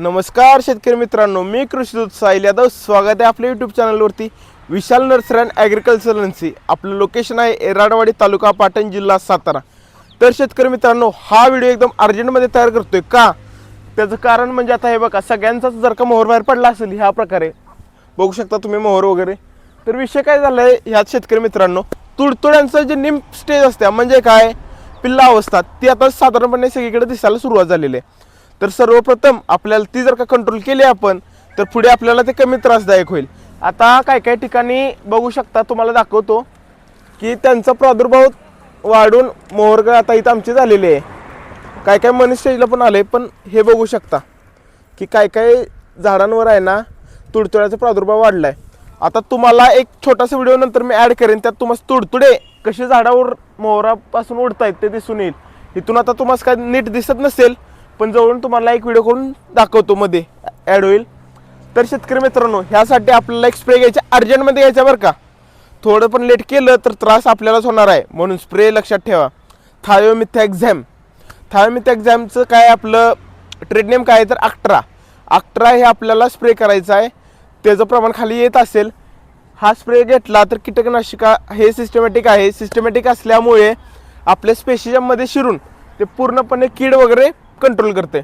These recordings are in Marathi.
नमस्कार शेतकरी मित्रांनो मी कृषीदूत साहिल यादव. स्वागत आहे आपल्या यूट्यूब चॅनलवरती विशाल नर्सरी अँड ॲग्रिकल्चरन्सी आपलं लोकेशन आहे एराडवाडी तालुका पाटण जिल्हा सातारा. तर शेतकरी मित्रांनो हा व्हिडिओ एकदम अर्जंटमध्ये तयार करतोय का? त्याचं कारण म्हणजे आता हे बघा सगळ्यांचाच जर का मोहर बाहेर पडला असेल ह्या प्रकारे. बघू शकता तुम्ही मोहर वगैरे. तर विषय काय झाला आहे ह्यात शेतकरी मित्रांनो तुडतुड्यांचं जे निम स्टेज असते म्हणजे काय? पिल्ला अवस्था ती आता साधारणपणे सगळीकडे दिसायला सुरुवात झालेली आहे. तर सर्वप्रथम आपल्याला ती जर का कंट्रोल केली आपण तर पुढे आपल्याला ते कमी त्रासदायक होईल. आता काय काय ठिकाणी बघू शकता तुम्हाला दाखवतो की त्यांचा प्रादुर्भाव वाढून मोहरगळ आता इथं आमची झालेली आहे. काय काय मनी स्टेजला पण आले पण हे बघू शकता की काय काय झाडांवर आहे ना तुडतुड्याचा प्रादुर्भाव वाढला आहे आता तुम्हाला एक छोटासा व्हिडिओ नंतर मी ॲड करेन त्यात तुम्हाला तुडतुडे कसे झाडावर मोहरापासून उडतायत ते दिसून येईल. इथून आता तुम्हाला काय नीट दिसत नसेल पण जवळून तुम्हाला एक व्हिडिओ करून दाखवतो मध्ये. ॲड होईल. तर शेतकरी मित्रांनो ह्यासाठी आपल्याला एक स्प्रे घ्यायचा अर्जंटमध्ये घ्यायचा बरं का. थोडं पण लेट केलं तर त्रास आपल्यालाच होणार आहे. म्हणून स्प्रे लक्षात ठेवा. थायोमिथॅक्झॅम थायोमिथॅक्झॅमचं काय आपलं ट्रेड नेम काय आहे तर अक्ट्रा अक्ट्रा हे आपल्याला स्प्रे करायचं आहे. त्याचं प्रमाण खाली येत असेल. हा स्प्रे घेतला तर कीटकनाशिका हे सिस्टमॅटिक आहे. सिस्टमॅटिक असल्यामुळे आपल्या स्पेशिजममध्ये शिरून ते पूर्णपणे कीड वगैरे कंट्रोल करते.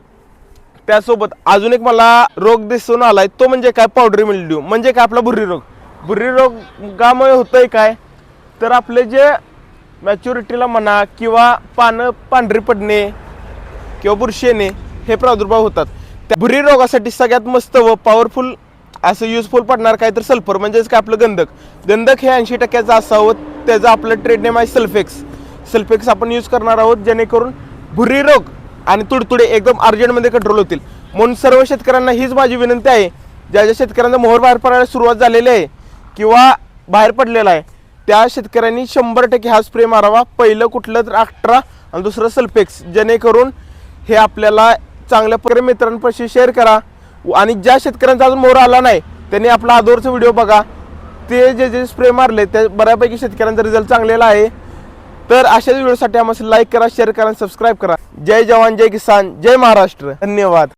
त्यासोबत अजून एक मला रोग दिसून आलाय तो म्हणजे काय? पावडरी मिल्ड्यू म्हणजे काय आपला भुरी रोग? भुर्री रोगामुळे होतंय काय? तर आपले जे मॅच्युरिटीला म्हणा किंवा पानं पांढरी पडणे किंवा बुरशी येणे हे प्रादुर्भाव होतात. त्या भुरी रोगासाठी सगळ्यात मस्त व पॉवरफुल असं युजफुल पडणार काय तर सल्फर म्हणजेच काय आपलं गंधक. गंधक हे ऐंशी टक्क्याचं असावं त्याचं आपलं ट्रेड नेम आहे सल्फेक्स सल्फेक्स आपण यूज करणार आहोत जेणेकरून भुरी रोग आणि तुडतुडे एकदम अर्जंटमध्ये कंट्रोल होतील. म्हणून सर्व शेतकऱ्यांना हीच माझी विनंती आहे. ज्या ज्या शेतकऱ्यांना मोहर बाहेर पडायला सुरुवात झालेली आहे किंवा बाहेर पडलेला आहे त्या शेतकऱ्यांनी शंभर टक्के हा स्प्रे मारावा. पहिलं कुठलं तर अठरा आणि दुसरं सल्फेक्स जेणेकरून हे आपल्याला चांगल्या प्रकारे मित्रांपाशी शेअर करा. आणि ज्या शेतकऱ्यांचा अजून मोहर आला नाही त्यांनी आपला आदोरचा व्हिडिओ बघा. ते जे जे स्प्रे मारले त्या बऱ्यापैकी शेतकऱ्यांचा रिझल्ट चांगलेला आहे. तर अशाच व्हिडिओसाठी आम्हाला लाईक करा शेअर करा सबस्क्राईब करा. जय जवान जय किसान जय महाराष्ट्र. धन्यवाद.